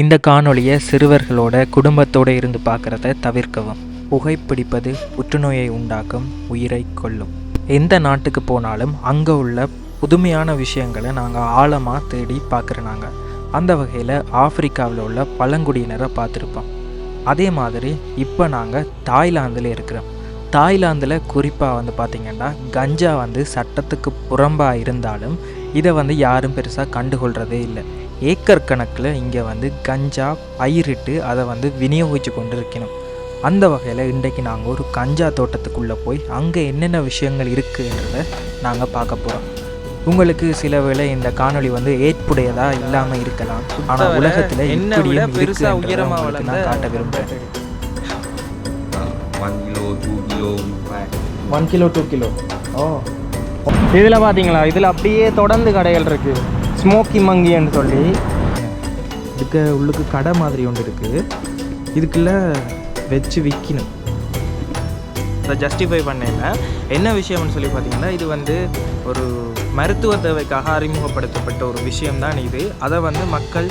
இந்த காணொளியை சிறுவர்களோட குடும்பத்தோடு இருந்து பார்க்குறத தவிர்க்கவும். புகைப்பிடிப்பது புற்றுநோயை உண்டாக்கும் உயிரை கொல்லும். எந்த நாட்டுக்கு போனாலும் அங்கே உள்ள புதுமையான விஷயங்களை நாங்கள் ஆழமாக தேடி பார்க்குறனாங்க. அந்த வகையில் ஆப்பிரிக்காவில் உள்ள பழங்குடியினரை பார்த்துருப்போம். அதே மாதிரி இப்போ நாங்கள் தாய்லாந்தில் இருக்கிறோம். தாய்லாந்தில் குறிப்பாக வந்து பார்த்திங்கன்னா கஞ்சா வந்து சட்டத்துக்கு புறம்பாக இருந்தாலும் இதை வந்து யாரும் பெருசாக கண்டுகொள்கிறதே இல்லை. ஏக்கர் கணக்கில் இங்கே வந்து கஞ்சா பயிரிட்டு அதை வந்து விநியோகித்து கொண்டு இருக்கணும் அந்த வகையில் இன்றைக்கு நாங்கள் ஒரு கஞ்சா தோட்டத்துக்குள்ளே போய் அங்கே என்னென்ன விஷயங்கள் இருக்குன்றத நாங்கள் பார்க்க போகிறோம் உங்களுக்கு சில வேளை இந்த காணொளி வந்து ஏற்புடையதாக இல்லாமல் இருக்கலாம். ஆனால் உலகத்தில் இப்படியும் பெருசா இருக்குன்றதை உயரமா உங்களுக்கு நான் காட்ட விரும்புகிறேன் one kilo two kilo one kilo two kilo ஓ. இதில் பார்த்தீங்களா இதில் அப்படியே தொடர்ந்து கடைகள் இருக்குது ஸ்மோக்கி மங்கின்னு சொல்லி இதுக்கு உள்ளுக்கு கடை மாதிரி ஒன்று இருக்குது இதுக்குள்ள வச்சு விற்கணும் அதை ஜஸ்டிஃபை பண்ணல என்ன விஷயம்னு சொல்லி பார்த்தீங்கன்னா இது வந்து ஒரு மருத்துவ தேவைக்காக அறிமுகப்படுத்தப்பட்ட ஒரு விஷயம்தான் இது அதை வந்து மக்கள்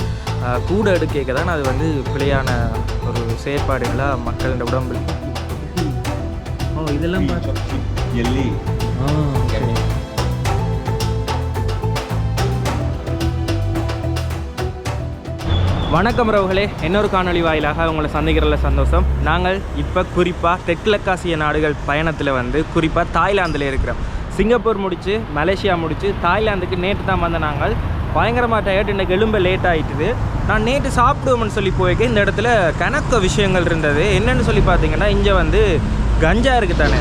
கூட எடுக்க தான் அது வந்து பிழையான ஒரு செயற்பாடுகளாக மக்களோட உடம்பு ஓ இதெல்லாம் பார்த்து எல்லி வணக்கம் ரவுகளே. இன்னொரு காணொளி வாயிலாக உங்களை சந்திக்கிறதுல சந்தோஷம். நாங்கள் இப்போ குறிப்பாக தெற்கிழக்காசிய நாடுகள் பயணத்தில் வந்து குறிப்பாக தாய்லாந்தில் இருக்கிறோம். சிங்கப்பூர் முடித்து மலேசியா முடித்து தாய்லாந்துக்கு நேற்று தான் வந்த நாங்கள். பயங்கரமாக டயர்ட் இன்றைக்கு எலும்ப லேட் ஆகிட்டுது நான் நேற்று சாப்பிடுவோம்னு சொல்லி போய்க்க இந்த இடத்துல கணக்க விஷயங்கள் இருந்தது. என்னென்னு சொல்லி பார்த்தீங்கன்னா இங்கே வந்து கஞ்சா இருக்குது தானே.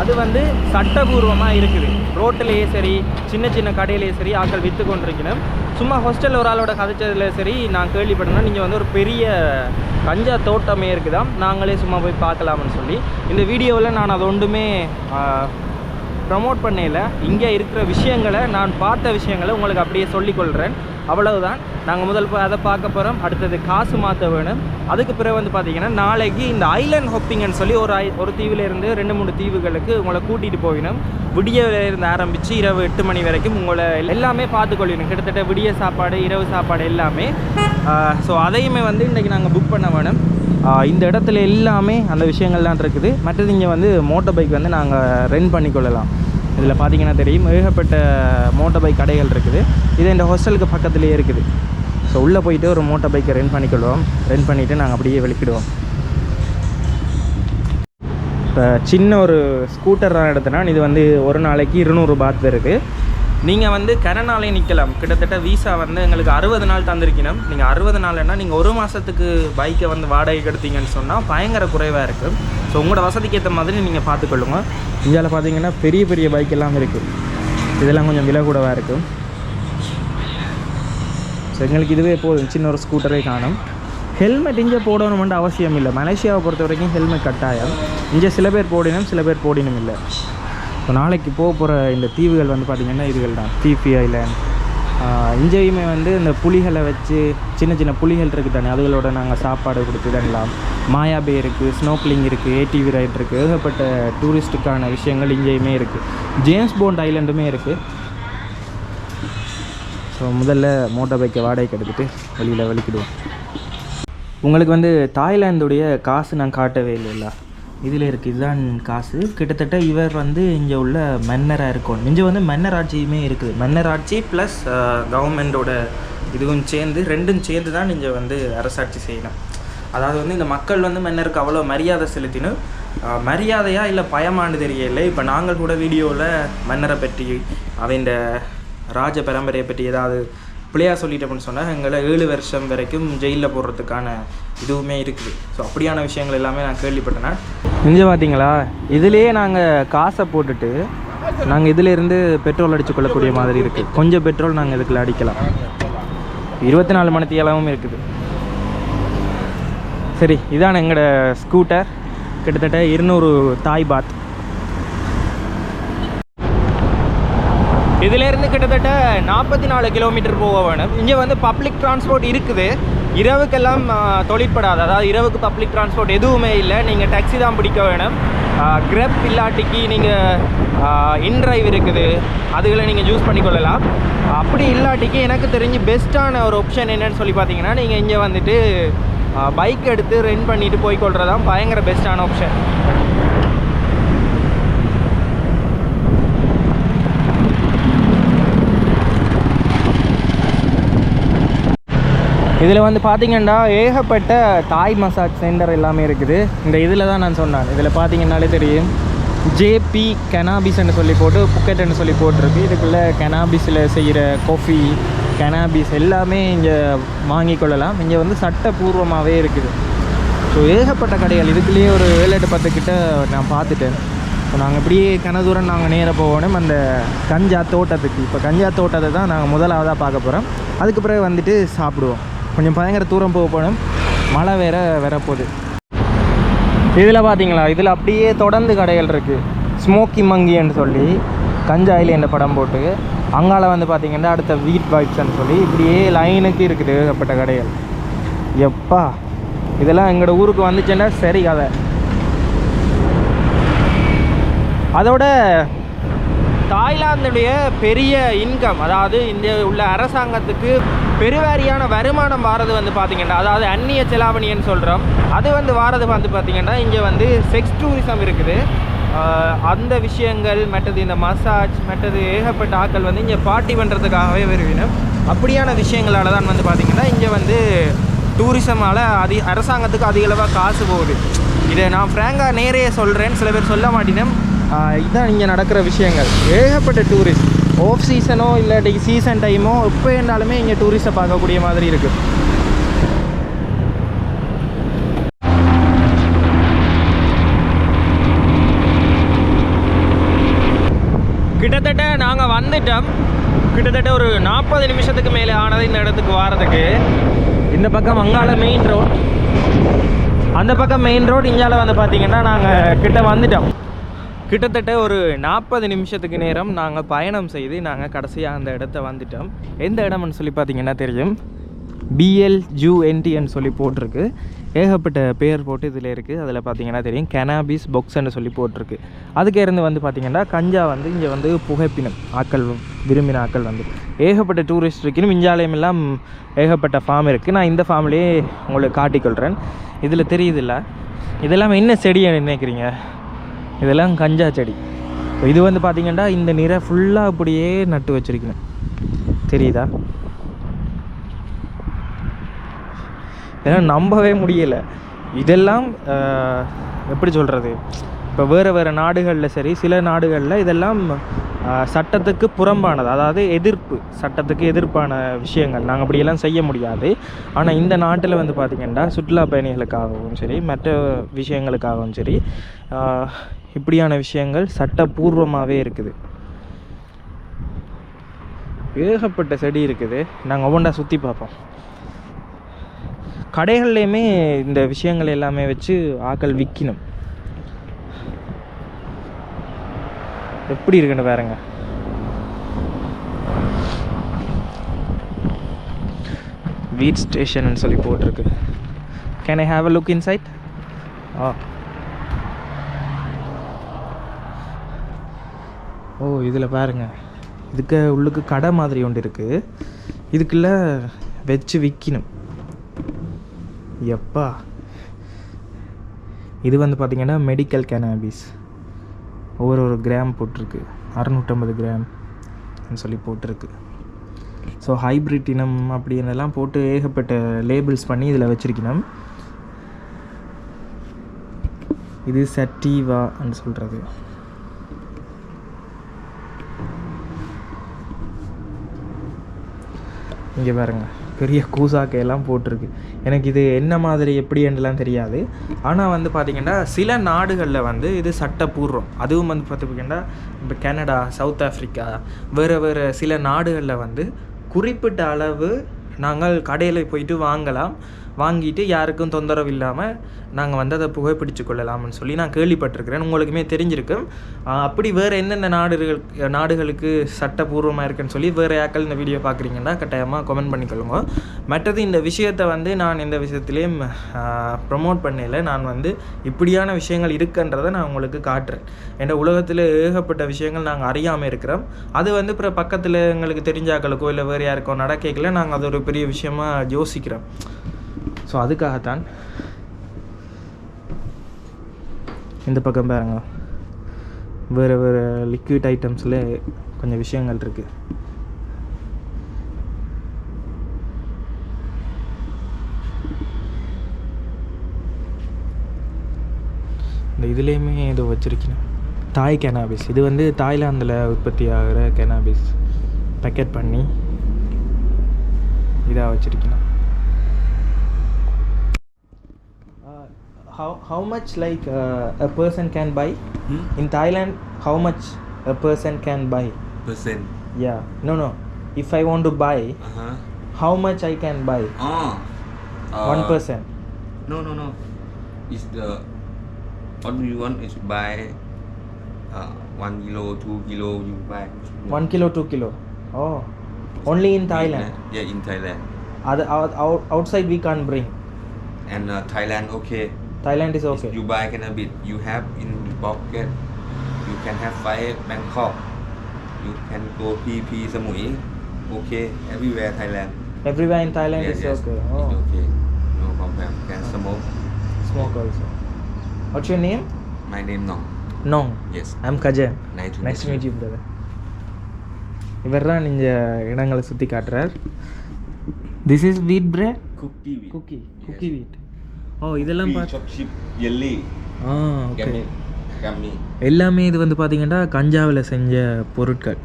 அது வந்து சட்டபூர்வமாக இருக்குது. ரோட்டிலேயே சரி சின்ன சின்ன கடையிலேயே சரி ஆட்கள் விற்று கொண்டிருக்கணும். சும்மா ஹாஸ்டலில் ஒரு ஆளோட கதைச்சதுல சரி நான் கேள்விப்பட்டேன்னா நீங்கள் வந்து ஒரு பெரிய கஞ்சா தோட்டமே இருக்குதான் நாங்களே சும்மா போய் பார்க்கலாம்னு சொல்லி. இந்த வீடியோவில் நான் அது ஒன்றுமே ப்ரமோட் பண்ணல இங்கே இருக்கிற விஷயங்களை நான் பார்த்த விஷயங்களை உங்களுக்கு அப்படியே சொல்லிக்கொள்கிறேன். அவ்வளவுதான். நாங்கள் முதல் அதை பார்க்க போகிறோம் அடுத்தது காசு மாற்ற வேணும். அதுக்கு பிறகு வந்து பார்த்தீங்கன்னா நாளைக்கு இந்த ஐலண்ட் ஹொப்பிங்கன்னு சொல்லி ஒரு ஐ ஒரு தீவுலேருந்து ரெண்டு மூணு தீவுகளுக்கு உங்களை கூட்டிகிட்டு போகணும் விடியல ஆரம்பித்து இரவு எட்டு மணி வரைக்கும் உங்களை எல்லாமே பார்த்துக்கொள்ளணும் கிட்டத்தட்ட விடிய சாப்பாடு இரவு சாப்பாடு எல்லாமே. ஸோ அதையுமே வந்து இன்றைக்கி நாங்கள் புக் பண்ண வேணும். இந்த இடத்துல எல்லாமே அந்த விஷயங்கள்லாம் இருக்குது. மற்றது இங்கே வந்து மோட்டர் பைக் வந்து நாங்கள் ரெண்ட் பண்ணிக்கொள்ளலாம் இதில் பார்த்தீங்கன்னா தெரியும். ஏகப்பட்ட மோட்டர் பைக் கடைகள் இருக்குது. இது இந்த ஹோஸ்டலுக்கு பக்கத்துலேயே இருக்குது. ஸோ உள்ளே போயிட்டு ஒரு மோட்டர் பைக்கை ரெண்ட் பண்ணிக்கொள்வோம். ரெண்ட் பண்ணிவிட்டு நாங்கள் அப்படியே வெளிக்கிடுவோம். இப்போ சின்ன ஒரு ஸ்கூட்டர் தான் எடுத்தனா இது வந்து ஒரு நாளைக்கு இருநூறு பாத் இருக்குது நீங்கள் வந்து கரநாளே நிற்கலாம் கிட்டத்தட்ட வீசா வந்து எங்களுக்கு அறுபது நாள் தந்திருக்கணும். நீங்கள் அறுபது நாள்னா நீங்கள் ஒரு மாதத்துக்கு பைக்கை வந்து வாடகைக்கு எடுத்தீங்கன்னு சொன்னால் பயங்கர குறைவாக இருக்குது ஸோ உங்களோட வசதிக்கு ஏற்ற மாதிரி நீங்கள் பார்த்துக்கொள்ளுங்க இந்தியாவில் பார்த்தீங்கன்னா பெரிய பெரிய பைக் எல்லாம் இருக்குது இதெல்லாம் கொஞ்சம் விலை கூடவாக இருக்கும் ஸோ எங்களுக்கு இதுவே போதும். சின்ன ஒரு ஸ்கூட்டரே காணும். ஹெல்மெட் இங்கே போடணுமென்று அவசியம் இல்லை. மலேசியாவை பொறுத்த வரைக்கும் ஹெல்மெட் கட்டாயம். இங்கே சில பேர் போடினும் சில பேர் போடினும் இல்லை. இப்போ நாளைக்கு போக போகிற இந்த தீவுகள் வந்து பார்த்திங்கன்னா இதுகள் தான். தீபி ஐலேண்ட் இங்கேயுமே வந்து இந்த புலிகளை வச்சு சின்ன சின்ன புலிகள் இருக்குது தானே அதுகளோட நாங்கள் சாப்பாடு கொடுத்து இதெல்லாம் மாயாபே இருக்குது ஸ்னோக்லிங் இருக்குது ஏடிவி ரைட் இருக்குது. ஏகப்பட்ட டூரிஸ்ட்டுக்கான விஷயங்கள் இங்கேயுமே இருக்குது. ஜேம்ஸ் போண்ட் ஐலண்டுமே இருக்குது. ஸோ முதல்ல மோட்டார் பைக்கை வாடகைக்கு எடுத்துகிட்டு வழியில் வலிக்கிடுவோம். உங்களுக்கு வந்து தாய்லாந்துடைய காசு நான் காட்டவே இல்லைல்ல. இதில் இருக்குது இதுதான் காசு. கிட்டத்தட்ட இவர் வந்து இங்கே உள்ள மன்னராக இருக்கும் இங்கே வந்து மன்னர் ஆட்சியுமே இருக்குது. மன்னர் ஆட்சி ப்ளஸ் கவர்மெண்டோட இதுவும் சேர்ந்து ரெண்டும் சேர்ந்து தான் இங்கே வந்து அரசாட்சி செய்யணும். அதாவது வந்து இந்த மக்கள் வந்து மன்னருக்கு அவ்வளோ மரியாதை செலுத்தினும் மரியாதையாக மரியாதையா இல்லை பயமானு தெரியல இப்போ நாங்கள் கூட வீடியோவில் மன்னரை பற்றி அவன் ராஜ பரம்பரையை பற்றி ஏதாவது பிள்ளையா அப்படின்னு சொன்னால் எங்களை ஏழு வருஷம் வரைக்கும் ஜெயிலில் போடுறதுக்கான இதுவுமே இருக்குது. ஸோ அப்படியான விஷயங்கள் எல்லாமே நான் கேள்விப்பட்டேன்னா இங்கே பார்த்தீங்களா இதுலேயே நாங்கள் காசை போட்டுட்டு நாங்கள் இதிலேருந்து பெட்ரோல் அடித்து கொள்ளக்கூடிய மாதிரி இருக்குது கொஞ்சம் பெட்ரோல் நாங்கள் இதுக்குள்ள அடிக்கலாம். இருபத்தி நாலு மணி தேலாவும் இருக்குது. சரி இதான் எங்களோட ஸ்கூட்டர் கிட்டத்தட்ட இருநூறு தாய் பாத் இதிலேருந்து கிட்டத்தட்ட நாற்பத்தி நாலு கிலோமீட்டர் போக வேணும். இங்கே வந்து பப்ளிக் டிரான்ஸ்போர்ட் இருக்குது. இரவுக்கெல்லாம் தொழிற்படாது. அதாவது இரவுக்கு பப்ளிக் டிரான்ஸ்போர்ட் எதுவுமே இல்லை. நீங்கள் டாக்ஸி தான் பிடிக்க வேணும். கிரப் இல்லாட்டிக்கு நீங்கள் இன்ட்ரைவ் இருக்குது. அதுகளை நீங்கள் யூஸ் பண்ணிக்கொள்ளலாம். அப்படி இல்லாட்டிக்கு எனக்கு தெரிஞ்சு பெஸ்ட்டான ஒரு ஆப்ஷன் என்னன்னு சொல்லி பார்த்தீங்கன்னா நீங்கள் இங்கே வந்துட்டு பைக் எடுத்து ரென் பண்ணிட்டு போய் தான் பயங்கர பெஸ்ட்டான ஆப்ஷன் இதில் வந்து பார்த்தீங்கன்னா ஏகப்பட்ட தாய் மசாஜ் சென்டர் எல்லாமே இருக்குது. இந்த இதில் தான் நான் சொன்னேன். இதில் பார்த்தீங்கன்னாலே தெரியும். ஜேபி கெனாபிஸ்ன்னு சொல்லி போட்டு புக்கெட்டுன்னு சொல்லி போட்டிருக்கு. இதுக்குள்ளே கெனாபிஸில் செய்கிற காஃபி கெனாபிஸ் எல்லாமே இங்கே வாங்கி கொள்ளலாம். இங்கே வந்து சட்டப்பூர்வமாகவே இருக்குது. ஸோ ஏகப்பட்ட கடைகள். இதுக்குள்ளேயே ஒரு ஏழு எட்டு பத்து கிட்ட நான் பார்த்துட்டேன். இப்போ நாங்கள் இப்படியே கனதூரம் நாங்கள் நேராக போகணும். அந்த கஞ்சா தோட்டத்துக்கு. இப்போ கஞ்சா தோட்டத்தை தான் நாங்கள் முதலாவதாக பார்க்க போகிறோம் அதுக்கு பிறகு வந்துட்டு சாப்பிடுவோம். கொஞ்சம் பயங்கர தூரம் போக போகணும். மழை வேற வரப்போகுது இதில் பார்த்தீங்களா இதில் அப்படியே தொடர்ந்து கடைகள் இருக்குது ஸ்மோக்கி மங்கின்னு சொல்லி கஞ்சாயில் என்ற படம் போட்டு அங்கால வந்து பார்த்தீங்கன்னா அடுத்த வீட் பைப்ஸ்ன்னு சொல்லி இப்படியே லைனுக்கு இருக்குது ஏகப்பட்ட கடைகள். எப்பா இதெல்லாம் எங்களோட ஊருக்கு வந்துச்சுன்னா சரி கதை. அதோட தாய்லாந்துடைய பெரிய இன்கம் அதாவது இந்த உள்ள அரசாங்கத்துக்கு பெருவாரியான வருமானம் வாரது வந்து பார்த்திங்கன்னா அதாவது அந்நிய செலாவணின்னு சொல்கிறோம் அது வந்து வாரது வந்து பார்த்திங்கன்னா இங்கே வந்து செக்ஸ் டூரிசம் இருக்குது. அந்த விஷயங்கள் மற்றது இந்த மசாஜ் மற்றது ஏகப்பட்ட ஆக்கள் வந்து இங்கே பார்ட்டி பண்ணுறதுக்காகவே விரும்பினோம் அப்படியான விஷயங்களால் தான் வந்து பார்த்திங்கன்னா இங்கே வந்து டூரிசமால் அதி அரசாங்கத்துக்கு அதிகளவாக காசு போகுது. இதை நான் ஃப்ராங்காக நேரையே சொல்கிறேன் சில பேர் சொல்ல மாட்டேன் இதுதான் இங்கே நடக்கிற விஷயங்கள். ஏகப்பட்ட டூரிஸ்ட் ஆஃப் சீசனோ இல்லாட்டி சீசன் டைமோ எப்போ இருந்தாலுமே இங்கே டூரிஸ்ட்டை பார்க்கக்கூடிய மாதிரி இருக்குது கிட்டத்தட்ட நாங்கள் வந்துட்டோம். கிட்டத்தட்ட ஒரு நாற்பது நிமிஷத்துக்கு மேலே ஆனது இந்த இடத்துக்கு வாரதுக்கு இந்த பக்கம் அங்கால மெயின் ரோட் அந்த பக்கம் மெயின் ரோடு இங்கால வந்து பார்த்தீங்கன்னா நாங்கள் கிட்ட வந்துட்டோம். கிட்டத்தட்ட ஒரு நாற்பது நிமிஷத்துக்கு நேரம் நாங்கள் பயணம் செய்து நாங்கள் கடைசியாக அந்த இடத்த வந்துட்டோம். எந்த இடம்னு சொல்லி பார்த்தீங்கன்னா தெரியும். பிஎல் ஜூஎன்டின்னு சொல்லி போட்டிருக்கு. ஏகப்பட்ட பேர் போட்டு இதில் இருக்குது அதில் பார்த்தீங்கன்னா தெரியும். கெனாபிஸ் பொக்ஸ்ன்னு சொல்லி போட்டிருக்கு. அதுக்கேருந்து வந்து பார்த்தீங்கன்னா கஞ்சா வந்து இங்கே வந்து புகைப்பினம் ஆக்கள் விரும்பின ஆக்கள் வந்து. ஏகப்பட்ட டூரிஸ்ட் இருக்கணும் இஞ்சாலயம் எல்லாம் ஏகப்பட்ட ஃபார்ம் இருக்குது நான் இந்த ஃபார்ம்லேயே உங்களுக்கு காட்டிக்கொள்கிறேன் இதில் தெரியுதில்ல. இதெல்லாம் என்ன செடின்னு நினைக்கிறீங்க? இதெல்லாம் கஞ்சா செடி. இது வந்து பார்த்தீங்கன்னா இந்த நிறை ஃபுல்லாக அப்படியே நட்டு வச்சிருக்கணும் தெரியுதா? இதெல்லாம் நம்பவே முடியலை. இதெல்லாம் எப்படி சொல்கிறது இப்போ வேறு வேறு நாடுகளில் சரி சில நாடுகளில் இதெல்லாம் சட்டத்துக்கு புறம்பானது. அதாவது எதிர்ப்பு சட்டத்துக்கு எதிர்ப்பான விஷயங்கள். நாங்கள் அப்படியெல்லாம் செய்ய முடியாது. ஆனால் இந்த நாட்டில் வந்து பார்த்திங்கன்னா சுற்றுலா பயணிகளுக்காகவும் சரி மற்ற விஷயங்களுக்காகவும் சரி இப்படியான விஷயங்கள் சட்டப்பூர்வமாகவே இருக்குது. ஏகப்பட்ட செடி இருக்குது. நாங்கள் ஒவ்வொன்றா சுற்றி பார்ப்போம். கடைகள்லையுமே இந்த விஷயங்கள் எல்லாமே வச்சு ஆக்கள் விற்கணும் எப்படி இருக்குன்னு பாருங்க. வீட் ஸ்டேஷன் சொல்லி போட்டிருக்கு. Can I have a look inside ah. ஓ இதில் பாருங்கள் இதுக்கு உள்ளுக்கு கடை மாதிரி ஒன்று இருக்குது இதுக்குள்ள வச்சு விற்கணும் எப்பா. இது வந்து பார்த்திங்கன்னா மெடிக்கல் கேனாபிஸ் ஒவ்வொரு ஒரு கிராம் போட்டிருக்கு. அறநூற்றம்பது கிராம் சொல்லி போட்டிருக்கு. ஸோ ஹைப்ரிட் இனம் அப்படின்னெல்லாம் போட்டு ஏகப்பட்ட லேபிள்ஸ் பண்ணி இதில் வச்சுருக்கணும். இது சட்டிவான்னு சொல்கிறது இங்கே பாருங்க பெரிய கூசாக்கையெல்லாம் போட்டிருக்கு. எனக்கு இது என்ன மாதிரி எப்படின்னுலாம் தெரியாது. ஆனால் வந்து பார்த்திங்கன்னா சில நாடுகளில் வந்து இது சட்டப்பூர்வம். அதுவும் வந்து பார்த்துக்கிட்டா இப்போ கனடா சவுத் ஆஃப்ரிக்கா வேறு வேறு சில நாடுகளில் வந்து குறிப்பிட்ட அளவு நாங்கள் கடையில் போயிட்டு வாங்கலாம். வாங்கிட்டு யாருக்கும் தொந்தரவு இல்லாமல் நாங்கள் வந்து அதை புகைப்பிடிச்சு கொள்ளலாம்னு சொல்லி நான் கேள்விப்பட்டிருக்கிறேன். உங்களுக்குமே தெரிஞ்சிருக்கும். அப்படி வேறு எந்தெந்த நாடுகள் நாடுகளுக்கு சட்டபூர்வமாக இருக்குன்னு சொல்லி வேறு யாக்கள் இந்த வீடியோ பார்க்குறீங்கன்னா கட்டாயமாக கமெண்ட் பண்ணிக்கொள்ளுங்க. மற்றது இந்த விஷயத்தை வந்து நான் இந்த விஷயத்துலேயும் ப்ரமோட் பண்ணல நான் வந்து இப்படியான விஷயங்கள் இருக்குன்றதை நான் உங்களுக்கு காட்டுறேன். என்ற உலகத்தில் ஏகப்பட்ட விஷயங்கள் நாங்கள் அறியாமல் இருக்கிறோம். அது வந்து அப்புறம் பக்கத்தில் எங்களுக்கு தெரிஞ்சாக்களுக்கோ இல்லை வேறு யாருக்கோ நடக்கல நாங்கள் அது ஒரு பெரிய விஷயமா யோசிக்கிறோம். ஸோ அதுக்காகத்தான் இந்த பக்கம் பாருங்க. வேறு வேறு லிக்விட் ஐட்டம்ஸில் கொஞ்சம் விஷயங்கள் இருக்குது இந்த இதுலேயுமே ஏதோ வச்சுருக்கேன். தாய் கேனாபிஸ் இது வந்து தாய்லாந்தில் உற்பத்தி ஆகிற கேனாபிஸ் பேக்கெட் பண்ணி இதாக வச்சுருக்கேன். How how much like uh, a person can buy Hmm? in thailand how much a person can buy Percent. yeah no no if i want to buy Uh huh. how much i can buy Oh. one Uh, person No, no, no. It's the what do you want is buy uh, one kilo, two kilo. You buy one kilo two kilo oh only in thailand Yeah, in Thailand. other out, out, outside we can't bring And uh, Thailand, okay. thailand is If okay You buy cannabis. You have in pocket. You can have five Bangkok. You can go PP Samui. Okay, everywhere Thailand. everywhere in thailand yes, is yes. okay It's oh okay. No problem. Can smoke. smoke also what's your name My name Nong. nong Yes. i'm kajan Nice to next meet meet you brother இவர் தான் இந்த இடங்களை சுற்றி காட்டுறார் this is wheat bread Cookie with cookie cookie wheat ஓ இதெல்லாம் jelly. ஆ okay. எல்லாமே இது வந்து பார்த்தீங்கன்னா கஞ்சாவில் செஞ்ச பொருட்கள்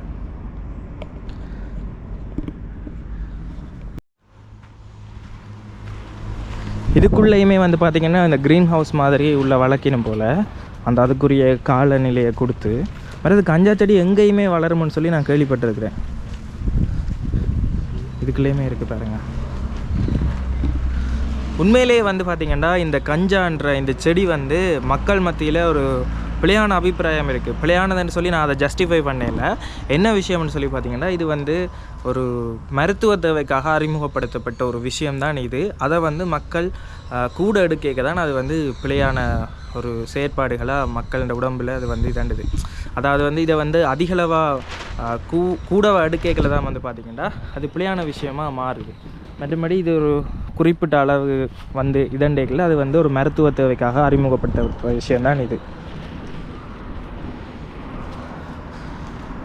இதுக்குள்ளேயுமே வந்து பார்த்தீங்கன்னா இந்த க்ரீன் ஹவுஸ் மாதிரி உள்ள வளர்க்கணும் போல் அந்த அதுக்குரிய காலநிலையை கொடுத்து மற்றது கஞ்சா செடி எங்கேயுமே வளரும்னு சொல்லி நான் கேள்விப்பட்டிருக்கிறேன் இதுக்குள்ளேயுமே இருக்குது பாருங்க உண்மையிலேயே வந்து பார்த்திங்கன்னா இந்த கஞ்சான்ற இந்த செடி வந்து மக்கள் மத்தியில் ஒரு பிழையான அபிப்பிராயம் இருக்குது பிழையானதுன்னு சொல்லி நான் அதை ஜஸ்டிஃபை பண்ணல என்ன விஷயம்னு சொல்லி பார்த்தீங்கன்னா இது வந்து ஒரு மருத்துவ தேவைக்காக அறிமுகப்படுத்தப்பட்ட ஒரு விஷயம்தான் இது. அதை வந்து மக்கள் கூட எடுக்க தான் அது வந்து பிழையான ஒரு செயற்பாடுகளாக மக்களோட உடம்பில் அது வந்து இதண்டுது. அதாவது வந்து இதை வந்து அதிகளவாக கூ கூடவா எடுக்கைகளை தான் வந்து பார்த்திங்கன்னா அது பிழையான விஷயமா மாறுது. மற்றபடி இது ஒரு குறிப்பிட்ட அளவு வந்து இதண்டேக்கில் அது வந்து ஒரு மருத்துவ தேவைக்காக அறிமுகப்படுத்த விஷயம்தான் இது.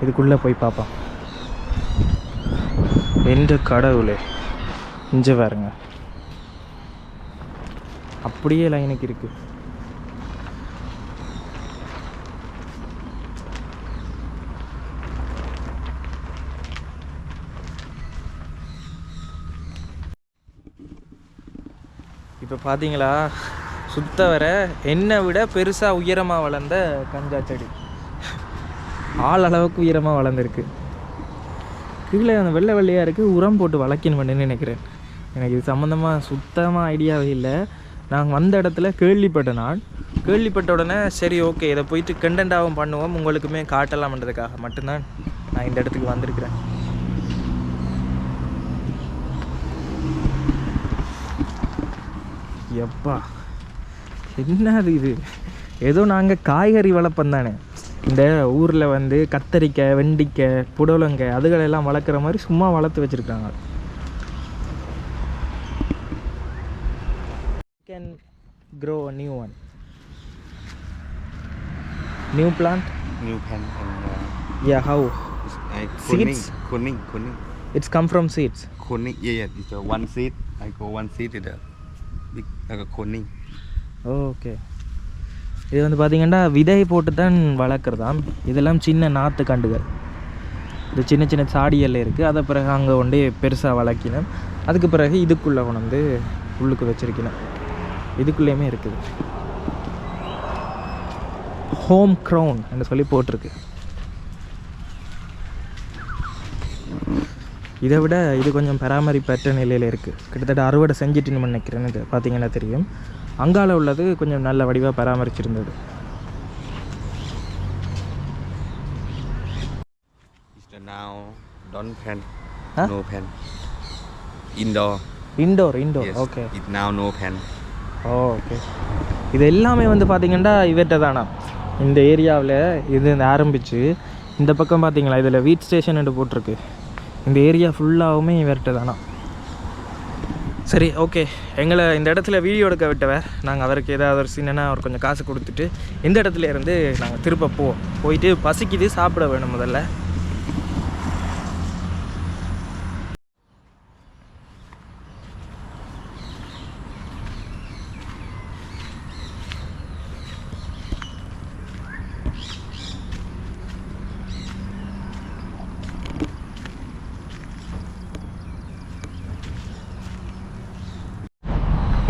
இதுக்குள்ளே போய் பார்ப்போம் எந்த கடவுளே? இஞ்ச பாருங்க. அப்படியே லைனுக்கு இருக்குது இப்போ பார்த்தீங்களா சுத்த வர என்னை விட பெருசாக உயரமாக வளர்ந்த கஞ்சா செடி. ஆள் அளவுக்கு உயரமாக வளர்ந்துருக்கு. கீழே அந்த வெள்ளை வெள்ளையாக இருக்குது உரம் போட்டு வளர்க்கணும்னு நினைக்கிறேன். எனக்கு இது சம்மந்தமாக சுத்தமாக ஐடியாவே இல்லை. நாங்கள் வந்த இடத்துல கேள்விப்பட்ட நான் கேள்விப்பட்ட உடனே சரி ஓகே இதை போயிட்டு கண்டென்ட்டாகவும் பண்ணுவோம் உங்களுக்குமே காட்டலாம்ன்றதுக்காக மட்டும்தான் நான் இந்த இடத்துக்கு வந்திருக்கிறேன். எப்பா என்னது இது ஏதோ நாங்கள் காய்கறி வளர்ப்போம் தானே இந்த ஊரில் வந்து கத்தரிக்காய் வெண்டிக்காய் புடலங்காய் அதுகளெல்லாம் வளர்க்குற மாதிரி சும்மா வளர்த்து வச்சுருக்காங்க can grow new one new plant and uh, yeah how uh, Seeds? Koning. Koning. Koning. It's come from seeds Koning. Yeah, yeah. It's a one seed. I go one seed to the big okay. இது வந்து பார்த்தீங்கன்னா விதை போட்டு தான் வளர்க்குறதாம். இதெல்லாம் சின்ன நாற்று கண்டுகள். இந்த சின்ன சின்ன சாடியெல்லாம் இருக்குது அதை பிறகு அங்கே கொண்டு பெருசாக வளர்க்கினேன் அதுக்கு பிறகு இதுக்குள்ளே கொண்டு வந்து உள்ளுக்கு வச்சுருக்கினேன் இதுக்குள்ளேயுமே இருக்குது. ஹோம் க்ரௌன் என்று சொல்லி போட்டிருக்கு. இதை விட இது கொஞ்சம் பராமரிப்பற்ற நிலையில் இருக்குது கிட்டத்தட்ட அறுவடை செஞ்சிட்டுன்னு நினைக்கிறேன். இது பார்த்தீங்கன்னா தெரியும். அங்கால உள்ளது கொஞ்சம் நல்ல வடிவாக பராமரிச்சிருந்தது. Indoor indoor. ஓகே. ஓகே இது எல்லாமே வந்து பார்த்தீங்கன்னா இவர்கிட்ட தானா? இந்த ஏரியாவில் இது ஆரம்பித்து இந்த பக்கம் பார்த்தீங்களா இதில் வீட் ஸ்டேஷன் போட்டிருக்கு. இந்த ஏரியா ஃபுல்லாகவுமே இவர்கிட்ட தானா சரி ஓகே எங்களை இந்த இடத்துல வீடியோ எடுக்க விட்டவர். நாங்கள் அவருக்கு ஏதாவது ஒரு சின்னனா அவர் கொஞ்சம் காசு கொடுத்துட்டு இந்த இடத்துல இருந்து நாங்கள் திரும்ப போவோம் போயிட்டு பசிக்குது சாப்பிட வேணும் முதல்ல.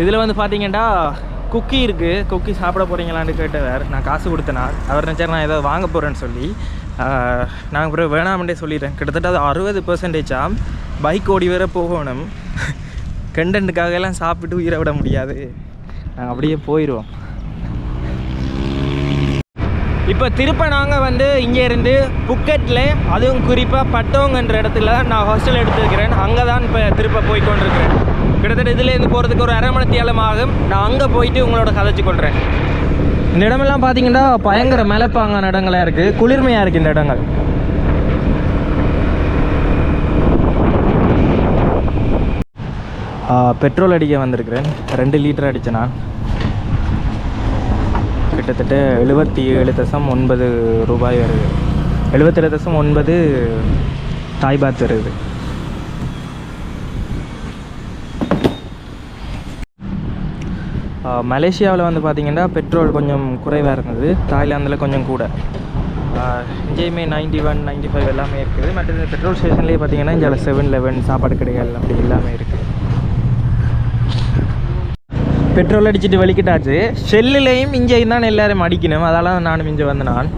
இதில் வந்து பார்த்தீங்கன்னா குக்கி இருக்குது குக்கி சாப்பிட போகிறீங்களான்னு கேட்டவர் நான் காசு கொடுத்தேனா? அவர் நினச்சார் நான் ஏதாவது வாங்க போகிறேன்னு சொல்லி. நான் அப்புறம் வேணாமண்டே சொல்லிடுறேன். கிட்டத்தட்ட அது அறுபது பர்சன்டேஜாக பைக் ஓடி வேற போகணும். கண்டென்ட்டுக்காக எல்லாம் சாப்பிட்டு உயிரை விட முடியாது. நாங்கள் அப்படியே போயிடுவோம் இப்போ திருப்ப நாங்கள் வந்து இங்கே இருந்து புக்கெட்டில் அதுவும் குறிப்பாக பட்டோங்கன்ற இடத்துல நான் ஹாஸ்டல் எடுத்துருக்கிறேன். அங்கே தான் இப்போ திருப்ப போய் கொண்டிருக்கிறேன். கிட்டத்தட்ட இதுலேருந்து போகிறதுக்கு ஒரு அரை மணி தேலம் ஆகும் நான் அங்கே போயிட்டு உங்களோட கதைச்சு கொள்கிறேன் இந்த இடமெல்லாம் பார்த்தீங்கன்னா பயங்கர மலைப்பாங்கான இடங்களாக இருக்குது குளிர்மையாக இருக்குது இந்த இடங்கள். பெட்ரோல் அடிக்க வந்திருக்கிறேன். ரெண்டு லிட்டர் அடித்தேன் நான். கிட்டத்தட்ட எழுபத்தி ஏழு தசம் ஒன்பது ரூபாய் வருது. எழுபத்தேழு தசம் ஒன்பது தாய்பாத் வருது. மலேசியாவில் வந்து பார்த்திங்கன்னா பெட்ரோல் கொஞ்சம் குறைவாக இருந்தது. தாய்லாந்தில் கொஞ்சம் கூட. இங்கேயுமே நைன்டி ஒன் நைன்டி ஃபைவ் எல்லாமே இருக்குது. மற்ற பெட்ரோல் ஸ்டேஷன்லேயே பார்த்தீங்கன்னா இங்கே செவன் லெவன் சாப்பாடு கடைகள் அப்படி எல்லாமே இருக்குது. பெட்ரோல் அடிச்சுட்டு வலிக்கிட்டாச்சு. ஷெல்லுலேயும் இங்கேயும் தான் எல்லாரும் அடிக்கணும். அதெல்லாம் நானும் இங்கே வந்து நான்.